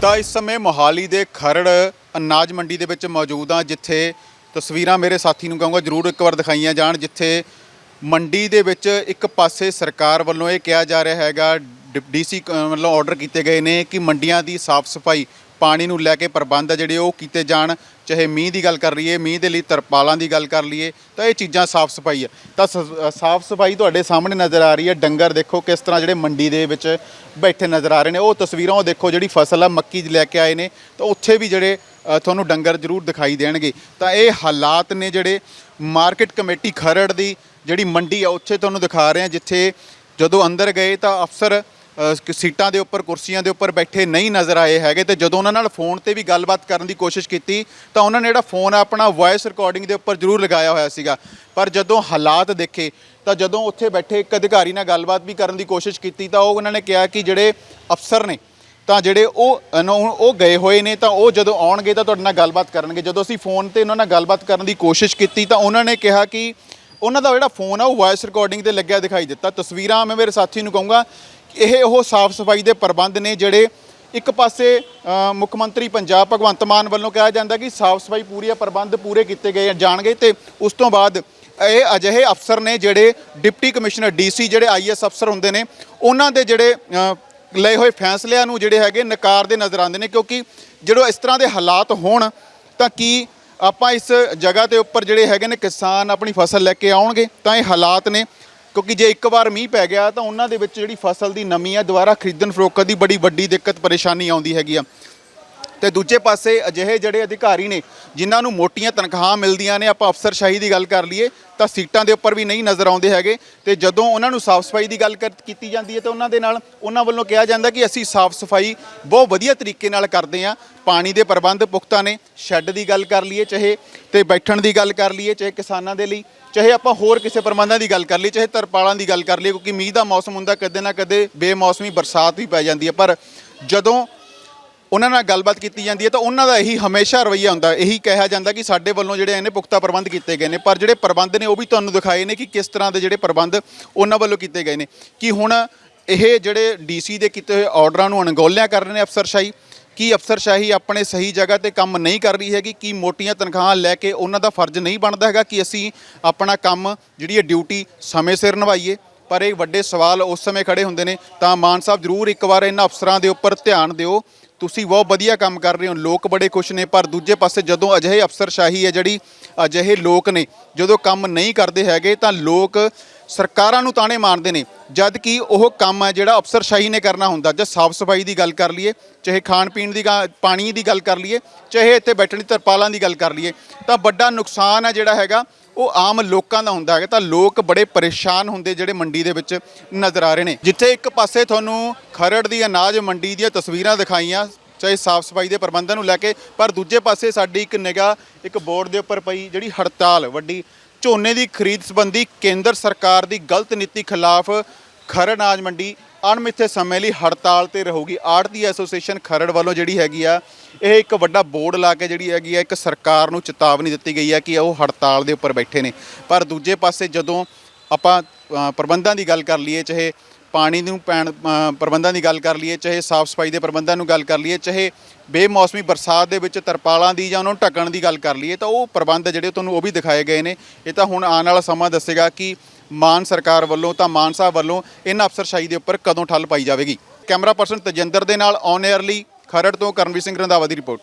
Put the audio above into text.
ਤਾਂ ਇਸ ਸਮੇਂ ਮੋਹਾਲੀ ਦੇ ਖਰੜ, ਅਨਾਜ ਮੰਡੀ ਦੇ ਵਿੱਚ ਮੌਜੂਦ ਹਾਂ, ਜਿੱਥੇ ਤਸਵੀਰਾਂ ਮੇਰੇ ਸਾਥੀ ਨੂੰ ਕਹੂੰਗਾ, ਜਰੂਰ ਇੱਕ ਵਾਰ ਦਿਖਾਈਆਂ ਜਾਣ, ਜਿੱਥੇ ਮੰਡੀ ਦੇ ਵਿੱਚ ਇੱਕ ਪਾਸੇ ਸਰਕਾਰ ਵੱਲੋਂ ਇਹ ਕਿਹਾ ਜਾ ਰਿਹਾ ਹੈਗਾ ਡੀਸੀ ਵੱਲੋਂ ਆਰਡਰ ਕੀਤੇ ਗਏ ਨੇ ਕਿ ਮੰਡੀਆਂ ਦੀ ਸਾਫ਼ ਸਫ਼ਾਈ ਪਾਣੀ ਨੂੰ ਲੈ ਕੇ ਪ੍ਰਬੰਧ ਆ ਜਿਹੜੇ ਉਹ ਕੀਤੇ ਜਾਣ, ਚਾਹੇ ਮੀਂਹ ਦੀ ਗੱਲ ਕਰ ਲਈਏ, ਮੀਂਹ ਦੇ ਲਈ ਤਰਪਾਲਾਂ ਦੀ ਗੱਲ ਕਰ ਲਈਏ, ਤਾਂ ਇਹ ਚੀਜ਼ਾਂ ਸਾਫ਼ ਸਫ਼ਾਈ ਆ। ਤਾਂ ਸ- ਸਾਫ਼ ਸਫ਼ਾਈ ਤੁਹਾਡੇ ਸਾਹਮਣੇ ਨਜ਼ਰ ਆ ਰਹੀ ਹੈ। ਡੰਗਰ ਦੇਖੋ ਕਿਸ ਤਰ੍ਹਾਂ ਜਿਹੜੇ ਮੰਡੀ ਦੇ ਵਿੱਚ ਬੈਠੇ ਨਜ਼ਰ ਆ ਰਹੇ ਨੇ। ਉਹ ਤਸਵੀਰਾਂ ਉਹ ਦੇਖੋ ਜਿਹੜੀ ਫਸਲ ਆ, ਮੱਕੀ ਦੀ ਲੈ ਕੇ ਆਏ ਨੇ। ਤਾਂ ਉੱਥੇ ਵੀ ਜਿਹੜੇ ਤੁਹਾਨੂੰ ਡੰਗਰ ਜ਼ਰੂਰ ਦਿਖਾਈ ਦੇਣਗੇ। ਤਾਂ ਇਹ ਹਾਲਾਤ ਨੇ ਜਿਹੜੇ ਮਾਰਕੀਟ ਕਮੇਟੀ ਖਰੜ ਦੀ ਜਿਹੜੀ ਮੰਡੀ ਆ, ਉੱਥੇ ਤੁਹਾਨੂੰ ਦਿਖਾ ਰਹੇ ਆ ਜਿੱਥੇ ਜਦੋਂ ਅੰਦਰ ਗਏ ਤਾਂ ਅਫਸਰ ਅ, ਸੀਟਾਂ ਦੇ ਉੱਪਰ ਕੁਰਸੀਆਂ ਦੇ ਉੱਪਰ ਬੈਠੇ ਨਹੀਂ ਨਜ਼ਰ ਆਏ ਹੈਗੇ ਤੇ ਜਦੋਂ ਉਹਨਾਂ ਨਾਲ ਫੋਨ ਤੇ ਵੀ ਗੱਲਬਾਤ ਕਰਨ ਦੀ ਕੋਸ਼ਿਸ਼ ਕੀਤੀ ਤਾਂ ਉਹਨਾਂ ਨੇ ਜਿਹੜਾ ਫੋਨ ਆ ਆਪਣਾ ਵੌਇਸ ਰਿਕਾਰਡਿੰਗ ਦੇ ਉੱਪਰ ਜ਼ਰੂਰ ਲਗਾਇਆ ਹੋਇਆ ਸੀਗਾ। ਪਰ ਜਦੋਂ ਹਾਲਾਤ ਦੇਖੇ ਤਾਂ ਜਦੋਂ ਉੱਥੇ ਬੈਠੇ ਇੱਕ ਅਧਿਕਾਰੀ ਨਾਲ ਗੱਲਬਾਤ ਵੀ ਕਰਨ ਦੀ ਕੋਸ਼ਿਸ਼ ਕੀਤੀ ਤਾਂ ਉਹ ਉਹਨਾਂ ਨੇ ਕਿਹਾ ਕਿ ਜਿਹੜੇ ਅਫਸਰ ਨੇ ਤਾਂ ਜਿਹੜੇ ਉਹ ਅ, ਉਹ ਗਏ ਹੋਏ ਨੇ ਤਾਂ ਉਹ ਜਦੋਂ ਆਉਣਗੇ ਤਾਂ ਤੁਹਾਡੇ ਨਾਲ ਗੱਲਬਾਤ ਕਰਨਗੇ। ਜਦੋਂ ਅਸੀਂ ਫੋਨ ਤੇ ਉਹਨਾਂ ਨਾਲ ਗੱਲਬਾਤ ਕਰਨ ਦੀ ਕੋਸ਼ਿਸ਼ ਕੀਤੀ ਤਾਂ ਉਹਨਾਂ ਨੇ ਕਿਹਾ ਕਿ ਉਹਨਾਂ ਦਾ ਜਿਹੜਾ ਫੋਨ ਆ ਉਹ ਵਾਇਸ ਰਿਕਾਰਡਿੰਗ ਤੇ ਲੱਗਿਆ ਦਿਖਾਈ ਦਿੱਤਾ। ਤਸਵੀਰਾਂ ਮੈਂ ਮੇਰੇ ਸਾਥੀ ਨੂੰ ਕਹੂੰਗਾ ਇਹ ਉਹ ਸਾਫ਼ ਸਫ਼ਾਈ ਦੇ ਪ੍ਰਬੰਧ ਨੇ ਜਿਹੜੇ ਇੱਕ ਪਾਸੇ ਮੁੱਖ ਮੰਤਰੀ ਪੰਜਾਬ ਭਗਵੰਤ ਮਾਨ ਵੱਲੋਂ ਕਿਹਾ ਜਾਂਦਾ ਕਿ ਸਾਫ਼ ਸਫ਼ਾਈ ਪੂਰੀ ਹੈ ਪ੍ਰਬੰਧ ਪੂਰੇ ਕੀਤੇ ਗਏ, ਜਾਣਗੇ ਤੇ ਉਸ ਤੋਂ ਬਾਅਦ ਇਹ ਅਜਿਹੇ ਅਫਸਰ ਨੇ ਜਿਹੜੇ ਡਿਪਟੀ ਕਮਿਸ਼ਨਰ ਡੀਸੀ ਜਿਹੜੇ ਆਈਐਸ ਅਫਸਰ ਹੁੰਦੇ ਨੇ, ਉਹਨਾਂ ਦੇ ਜਿਹੜੇ ਲਏ ਹੋਏ ਫੈਸਲਿਆਂ ਨੂੰ ਜਿਹੜੇ ਹੈਗੇ ਨਕਾਰਦੇ ਨਜ਼ਰ ਆਉਂਦੇ ਨੇ ਕਿਉਂਕਿ ਜਦੋਂ ਇਸ ਤਰ੍ਹਾਂ ਦੇ ਹਾਲਾਤ ਹੋਣ ਤਾਂ ਕੀ ਆਪਾਂ ਇਸ ਜਗ੍ਹਾ ਦੇ ਉੱਪਰ ਜਿਹੜੇ ਹੈਗੇ ਨੇ ਕਿਸਾਨ ਆਪਣੀ ਫਸਲ ਲੈ ਕੇ ਆਉਣਗੇ, ਤਾਂ ਇਹ ਹਾਲਾਤ ਨੇ। ਕਿਉਂਕਿ ਜੇ ਇੱਕ ਵਾਰ ਮੀਂਹ ਪੈ ਗਿਆ ਤਾਂ ਉਹਨਾਂ ਦੇ ਵਿੱਚ ਜਿਹੜੀ ਫਸਲ ਦੀ ਨਮੀ ਆ, ਦੁਬਾਰਾ ਖਰੀਦਣ ਫਰੋਖਤ ਦੀ ਬੜੀ ਵੱਡੀ ਦਿੱਕਤ, ਪਰੇਸ਼ਾਨੀ ਆਉਂਦੀ ਹੈਗੀ ਆ। ਤੇ ਦੂਜੇ ਪਾਸੇ ਅਜਿਹੇ ਜਿਹੜੇ ਅਧਿਕਾਰੀ ਨੇ, ਜਿਨ੍ਹਾਂ ਨੂੰ ਮੋਟੀਆਂ ਤਨਖਾਹਾਂ ਮਿਲਦੀਆਂ ਨੇ, ਆਪਾਂ ਅਫਸਰਸ਼ਾਹੀ ਦੀ ਗੱਲ ਕਰ ਲਈਏ, ਤਾਂ ਸੀਟਾਂ ਦੇ ਉੱਪਰ ਵੀ ਨਹੀਂ ਨਜ਼ਰ ਆਉਂਦੇ ਹੈਗੇ। ਤੇ ਜਦੋਂ ਉਹਨਾਂ ਨੂੰ ਸਾਫ਼ ਸਫ਼ਾਈ ਦੀ ਗੱਲ ਕਰ- ਕੀਤੀ ਜਾਂਦੀ ਹੈ, ਤਾਂ ਉਹਨਾਂ ਦੇ ਨਾਲ ਉਹਨਾਂ ਵੱਲੋਂ ਕਿਹਾ ਜਾਂਦਾ ਕਿ ਅਸੀਂ ਸਾਫ਼ ਸਫ਼ਾਈ ਬਹੁਤ ਵਧੀਆ ਤਰੀਕੇ ਨਾਲ ਕਰਦੇ ਹਾਂ। ਪਾਣੀ ਦੇ ਪ੍ਰਬੰਧ ਪੁਖਤਾ ਨੇ, ਸ਼ੈੱਡ ਦੀ ਗੱਲ ਕਰ ਲਈਏ ਚਾਹੇ, ਤੇ ਬੈਠਣ ਦੀ ਗੱਲ ਕਰ ਲਈਏ ਚਾਹੇ ਕਿਸਾਨਾਂ ਦੇ ਲਈ, ਚਾਹੇ ਆਪਾਂ ਹੋਰ ਕਿਸੇ ਪ੍ਰਬੰਧਾਂ ਦੀ ਗੱਲ ਕਰ ਲਈਏ, ਚਾਹੇ ਤਰਪਾਲਾਂ ਦੀ ਗੱਲ ਕਰ ਲਈਏ, ਕਿਉਂਕਿ ਮੀਂਹ ਦਾ ਮੌਸਮ ਹੁੰਦਾ, ਕਦੇ ਨਾ ਕਦੇ ਬੇਮੌਸਮੀ ਬਰਸਾਤ ਵੀ ਪੈ ਜਾਂਦੀ ਹੈ। ਪਰ ਜਦੋਂ ਉਹਨਾਂ ਨਾਲ ਗੱਲਬਾਤ ਕੀਤੀ ਜਾਂਦੀ ਹੈ ਤਾਂ ਉਹਨਾਂ ਦਾ ਇਹੀ ਹਮੇਸ਼ਾ ਰਵੱਈਆ ਹੁੰਦਾ ਇਹੀ ਕਿਹਾ ਜਾਂਦਾ ਕਿ ਸਾਡੇ ਵੱਲੋਂ ਜਿਹੜੇ ਇਹਨੇ ਪੁਖਤਾ ਪ੍ਰਬੰਧ ਕੀਤੇ ਗਏ ਨੇ, ਪਰ ਜਿਹੜੇ ਪ੍ਰਬੰਧ ਨੇ ਉਹ ਵੀ ਤੁਹਾਨੂੰ ਦਿਖਾਏ ਨੇ ਕਿ ਕਿਸ ਤਰ੍ਹਾਂ ਦੇ ਜਿਹੜੇ ਪ੍ਰਬੰਧ ਉਹਨਾਂ ਵੱਲੋਂ ਕੀਤੇ ਗਏ ਨੇ। ਕਿ ਹੁਣ ਇਹ ਜਿਹੜੇ ਡੀਸੀ ਦੇ ਕੀਤੇ ਹੋਏ ਆਰਡਰਾਂ ਨੂੰ ਅਣਗੌਲਿਆ ਕਰ ਰਹੇ ਨੇ ਅਫਸਰਸ਼ਾਹੀ? ਕੀ ਅਫਸਰਸ਼ਾਹੀ ਆਪਣੇ ਸਹੀ ਜਗ੍ਹਾ ਤੇ ਕੰਮ ਨਹੀਂ ਕਰ ਰਹੀ ਹੈਗੀ? ਕੀ ਮੋਟੀਆਂ ਤਨਖਾਹਾਂ ਲੈ ਕੇ ਉਹਨਾਂ ਦਾ ਫਰਜ਼ ਨਹੀਂ ਬਣਦਾ ਹੈਗਾ ਕਿ ਅਸੀਂ ਆਪਣਾ ਕੰਮ ਜਿਹੜੀ ਹੈ ਡਿਊਟੀ ਸਮੇਂ ਸਿਰ ਨਿਭਾਈਏ? ਪਰ ਇਹ ਵੱਡੇ ਸਵਾਲ ਉਸ ਸਮੇਂ ਖੜੇ ਹੁੰਦੇ ਨੇ। ਤਾਂ ਮਾਨ ਸਾਹਿਬ ਜ਼ਰੂਰ ਇੱਕ ਵਾਰ ਇਹਨਾਂ ਅਫਸਰਾਂ ਦੇ ਉੱਪਰ ਧਿਆਨ ਦਿਓ। ਤੁਸੀਂ ਬਹੁਤ ਵਧੀਆ ਕੰਮ ਕਰ ਰਹੇ ਹੋ। ਲੋਕ ਬੜੇ ਖੁਸ਼ ਨੇ। ਪਰ ਦੂਜੇ ਪਾਸੇ ਜਦੋਂ ਅਜਿਹੇ ਅਫਸਰਸ਼ਾਹੀ ਹੈ ਜਿਹੜੀ ਅਜਿਹੇ ਲੋਕ ਨੇ, ਜਦੋਂ ਕੰਮ ਨਹੀਂ ਕਰਦੇ ਹੈਗੇ ਤਾਂ ਲੋਕ ਸਰਕਾਰਾਂ ਨੂੰ ਤਾਣੇ ਮਾਰਦੇ ਨੇ। ਜਦ ਕਿ ਉਹ ਕੰਮ ਹੈ ਜਿਹੜਾ ਅਫਸਰਸ਼ਾਹੀ ਨੇ ਕਰਨਾ ਹੁੰਦਾ। ਜੇ ਸਾਫ਼ ਸਫ਼ਾਈ ਦੀ ਗੱਲ ਕਰ ਲਈਏ, ਚਾਹੇ ਖਾਣ ਪੀਣ ਦੀ ਗਾ- ਪਾਣੀ ਦੀ ਗੱਲ ਕਰ ਲਈਏ, ਚਾਹੇ ਇੱਥੇ ਬੈਠਣ ਦੀ ਤਰਪਾਲਾਂ ਦੀ ਗੱਲ ਕਰ ਲਈਏ, ਤਾਂ ਵੱਡਾ ਨੁਕਸਾਨ ਹੈ ਜਿਹੜਾ ਹੈਗਾ ਉਹ ਆਮ ਲੋਕਾਂ ਦਾ ਹੁੰਦਾ ਹੈਗਾ, ਤਾਂ ਲੋਕ ਬੜੇ ਪਰੇਸ਼ਾਨ ਹੁੰਦੇ ਜਿਹੜੇ ਮੰਡੀ ਦੇ ਵਿੱਚ ਨਜ਼ਰ ਆ ਰਹੇ ਨੇ। ਜਿੱਥੇ ਇੱਕ ਪਾਸੇ ਤੁਹਾਨੂੰ ਖਰੜ ਦੀ ਅਨਾਜ ਮੰਡੀ ਦੀਆਂ ਤਸਵੀਰਾਂ ਦਿਖਾਈਆਂ, ਚਾਹੇ ਸਾਫ਼ ਸਫ਼ਾਈ ਦੇ ਪ੍ਰਬੰਧਾਂ ਨੂੰ ਲੈ ਕੇ, ਪਰ ਦੂਜੇ ਪਾਸੇ ਸਾਡੀ ਇੱਕ ਨਿਗਾਹ, ਇੱਕ ਬੋਰਡ ਦੇ ਉੱਪਰ ਪਈ ਜਿਹੜੀ ਹੜਤਾਲ, ਵੱਡੀ ਝੋਨੇ ਦੀ ਖਰੀਦ ਸੰਬੰਧੀ ਕੇਂਦਰ ਸਰਕਾਰ ਦੀ ਗਲਤ ਨੀਤੀ ਖਿਲਾਫ ਖਰੜ ਅਨਾਜ ਮੰਡੀ ਅਣਮਿੱਥੇ ਸਮੇਂ ਲਈ ਹੜਤਾਲ ਤੇ ਰਹੂਗੀ। ਆੜਤੀ ਐਸੋਸੀਏਸ਼ਨ ਖਰੜ ਵੱਲੋਂ ਜਿਹੜੀ ਹੈਗੀ ਆ, ਇਹ ਇੱਕ ਵੱਡਾ ਬੋਰਡ ਲਾ ਕੇ ਜਿਹੜੀ ਹੈਗੀ ਆ, ਇੱਕ ਸਰਕਾਰ ਨੂੰ ਚੇਤਾਵਨੀ ਦਿੱਤੀ ਗਈ ਹੈ ਕਿ ਉਹ ਹੜਤਾਲ ਦੇ ਉੱਪਰ ਬੈਠੇ ਨੇ। ਪਰ ਦੂਜੇ ਪਾਸੇ ਜਦੋਂ ਆਪਾਂ ਪ੍ਰਬੰਧਾਂ ਦੀ ਗੱਲ ਕਰ ਲਈਏ, ਚਾਹੇ ਪਾਣੀ ਨੂੰ ਪੈਣ ਪ੍ਰਬੰਧਾਂ ਦੀ ਗੱਲ ਕਰ ਲਈਏ, ਚਾਹੇ ਸਾਫ਼ ਸਫ਼ਾਈ ਦੇ ਪ੍ਰਬੰਧਾਂ ਨੂੰ ਗੱਲ ਕਰ ਲਈਏ, ਚਾਹੇ ਬੇਮੌਸਮੀ ਬਰਸਾਤ ਦੇ ਵਿੱਚ ਤਰਪਾਲਾਂ ਦੀ ਜਾਂ ਉਹਨਾਂ ਨੂੰ ਢੱਕਣ ਦੀ ਗੱਲ ਕਰ ਲਈਏ, ਤਾਂ ਉਹ ਪ੍ਰਬੰਧ ਜਿਹੜੇ ਤੁਹਾਨੂੰ ਉਹ ਵੀ ਦਿਖਾਏ ਗਏ ਨੇ। ਇਹ ਤਾਂ ਹੁਣ ਆਉਣ ਵਾਲਾ ਸਮਾਂ ਦੱਸੇਗਾ ਕਿ ਮਾਨ ਸਰਕਾਰ ਵੱਲੋਂ ਤਾਂ ਮਾਨ ਸਾਹਿਬ ਵੱਲੋਂ ਇਹਨਾਂ ਅਫਸਰਸ਼ਾਹੀ ਦੇ ਉੱਪਰ ਕਦੋਂ ਠੱਲ ਪਾਈ ਜਾਵੇਗੀ? ਕੈਮਰਾ ਪਰਸਨ ਤਜਿੰਦਰ ਦੇ ਨਾਲ ਔਨ 에ਅਰ ਲਈ ਖਰੜ ਤੋਂ ਕਰਨਵੀਰ ਸਿੰਘ ਰੰਧਾਵਾ ਦੀ ਰਿਪੋਰਟ।